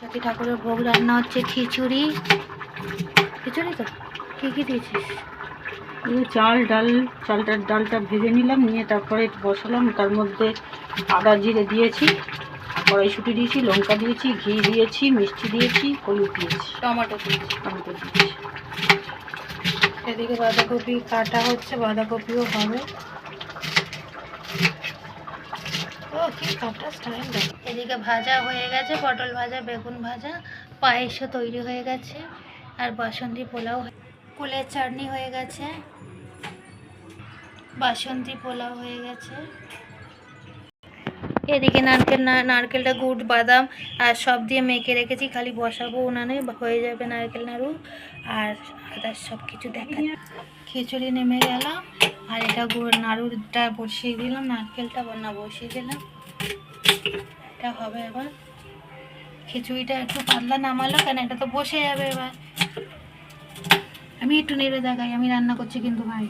সতী ঠাকুরের ভোগ রান্না হচ্ছে খিচুড়ি। খিচুড়ি তো? কী কী দিয়েছিস? এই চাল ডাল চালটার ডালটা ভেজে নিলাম নিয়ে তারপরে বসালাম। তার মধ্যে আদা জিরে দিয়েছি কড়াইশুটি দিয়েছি লঙ্কা দিয়েছি ঘি দিয়েছি মিষ্টি দিয়েছি হলুদ দিয়েছি। টমেটো দিয়েছি। টমেটো দিয়েছি। এদিকে বাঁধাকপি কাটা হচ্ছে বাঁধাকপিও হবে। ও কি এদিকে ভাজা হয়ে গেছে, পটল ভাজা, বেগুন ভাজা, পায়েসও তৈরি হয়ে গেছে, আর বাসন্তী পোলাও কুলের চাটনি হয়ে গেছে। বাসন্তী পোলাও হয়ে গেছে। এদিকে নারকেল নারকেলটা গুড়, বাদাম, আর সব দিয়ে মেখে রেখেছি, খালি বসাবো উনানে হয়ে যাবে নারকেল নাড়ু, আর আদার সব কিছু দেখা খিচুড়ি নেমে গেল। আর এটা গুড় নাড়ুটা বসিয়ে দিলাম, নারকেলটা না, বসিয়ে দিলাম। এটা হবে এবার। খিচুড়িটা একটু পাতলা নামালো কেন? এটা তো বসে যাবে এবার। আমি একটু নেড়ে দেখাই, আমি রান্না করছি কিন্তু ভাই।